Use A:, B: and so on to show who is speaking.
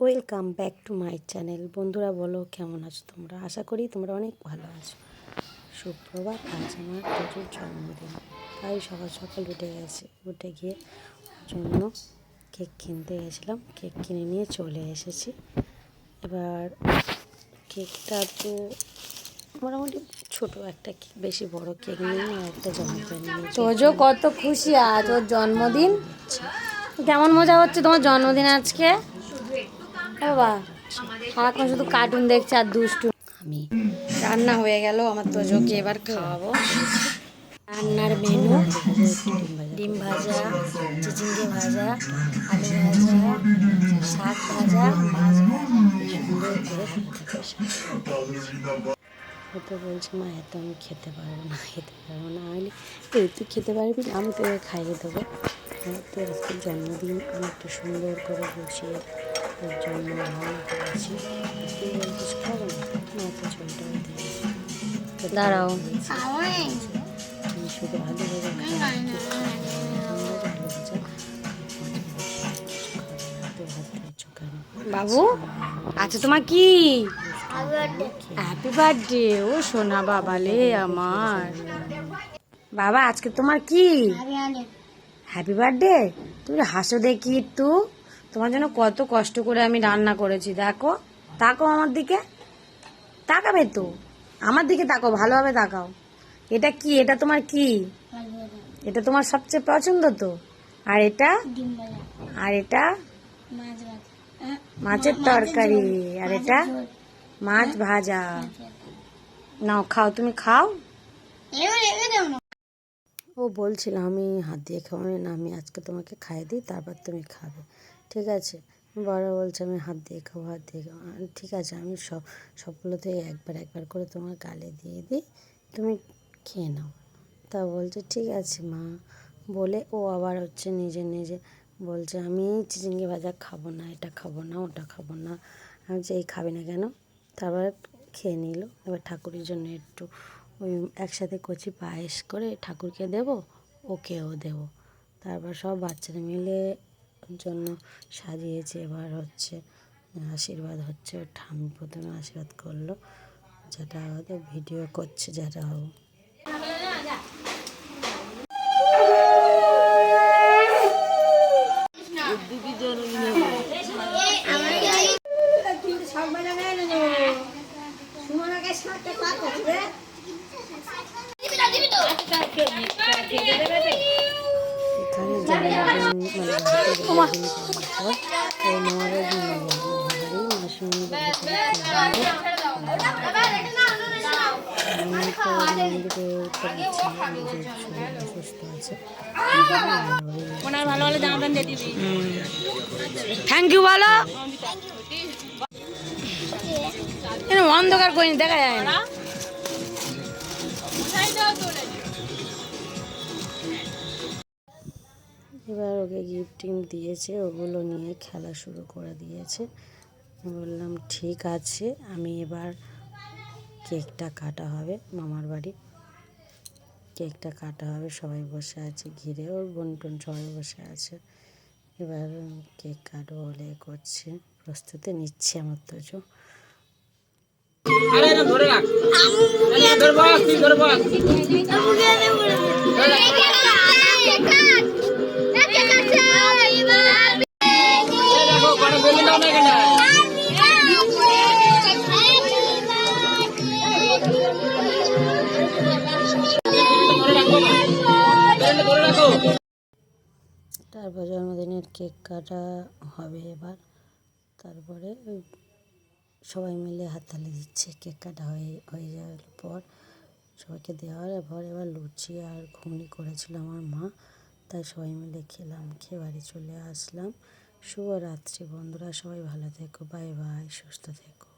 A: Welcome back to my channel বন্ধুরা বলো কেমন আছো তোমরা? আশা করি তোমরা অনেক ভালো আছো। সুপ্রভাত আজ আমার প্রচুর জন্মদিন। তাই সকাল সকাল উঠে গেছে। উঠে গিয়ে জন্য কেক কিনতে গেছিলাম। কেক কিনে নিয়ে চলে এসেছি। এবার কেকটা তো মোটামুটি ছোট একটা কেক বেশি বড় কেক নিয়ে আর একটা জন্মদিন
B: তোজো কত খুশি আজ ওর জন্মদিন। কেমন মজা হচ্ছে তোমার জন্মদিন আজকে? বাবা সারাক্ষণ শুধু কার্টুন দেখছে আর দুষ্টু।
A: আমি
B: রান্না হয়ে গেল আমার তোজোকে এবার খাওয়াবো। রান্নার মেনু ডিম ভাজা চিচিঙ্গে ভাজা আলু ভাজা শাক ভাজা মাছ
A: ও তো বলছে মা এত আমি খেতে পারব না খেতে পারব না। আমি এই তুই খেতে পারবি আমি তোকে খাইয়ে দেবো। আমার তো আজকে জন্মদিন আমি একটু সুন্দর করে বসিয়ে ওর জন্য রান্না করেছি তুই বলছিস খাব না না তো ঝোলটা দিয়েছি
B: দাঁড়াও।
A: শুধু
B: বাবু আচ্ছা তোমার কি? হ্যাপি বার্থডে ও সোনা বাবালে আমার। বাবা আজকে তোমার কি? হ্যাপি বার্থডে তুমি হাসো দেখি একটু। তোমার জন্য কত কষ্ট করে আমি রান্না করেছি, দেখো। তাকো আমার দিকে। তাকাবে তো। আমার দিকে তাকাও, ভালোভাবে তাকাও। এটা কি? এটা তোমার কি? এটা তোমার সবচেয়ে পছন্দ তো? আর এটা? আর এটা? মাছের তরকারি। আর এটা? মাছ ভাজা। নাও, খাও। তুমি খাও?
A: ও বলছিল আমি হাত দিয়ে আমি না, আমি আজকে তোমাকে খাইয়ে দিই, তারপর তুমি খাবে। ঠিক আছে। বড় বলছে, আমি হাত দিয়ে খাব, হাত দিয়ে খাব। ঠিক আছে, আমি সব, সবগুলোতে একবার একবার করে তোমার গালে দিয়ে দিই, তুমি খেয়ে নাও। তা বলছে, ঠিক আছে, মা। বলে ও আবার হচ্ছে নিজে নিজে বলছে, আমি চিচিঙ্গি ভাজা খাব না, এটা খাব না, ওটা খাব না। আমি যে এই খাবি না কেন? তারপর খেয়ে নিল। এবার ঠাকুরের জন্য একটু ওই একসাথে কচি পায়েস করে ঠাকুরকে দেব, ওকেও দেব। তারপর সব বাচ্চারা মিলে জন্য সাজিয়েছে, এবার হচ্ছে, আশীর্বাদ হচ্ছে ঠাম্মি প্রথমে আশীর্বাদ করল, যেটা হয়তো ভিডিও করছে যেটা হোক। এখানে জন্মদিন পারছি না
B: থ্যাংক ইউ বলো অন্ধকার করিনি দেখা যায় না।
A: এবার ওকে গিফটিং দিয়েছে ওগুলো নিয়ে খেলা শুরু করে দিয়েছে। বললাম ঠিক আছে আমি এবার কেকটা কাটা হবে মামার বাড়ি। কেকটা কাটা হবে সবাই বসে আছে ঘিরে ওর বোন টোন সবাই বসে আছে। এবার কেক কাটবো বলে করছে প্রস্তুতি নিচ্ছে আমার তো চো।
C: ধরে রাখ।
A: তারপর জন্মদিনের কেক কাটা হবে এবার। তারপরে সবাই মিলে হাততালি দিচ্ছে, কেক কাটা হয়ে হয়ে যাওয়ার পর সবাইকে দেওয়ার পর এবার লুচি আর ঘুগনি করেছিল আমার মা। তাই সবাই মিলে খেলাম, খেয়ে বাড়ি চলে আসলাম। শুভরাত্রি বন্ধুরা, সবাই ভালো থেকো, বাই বাই, সুস্থ থেকো।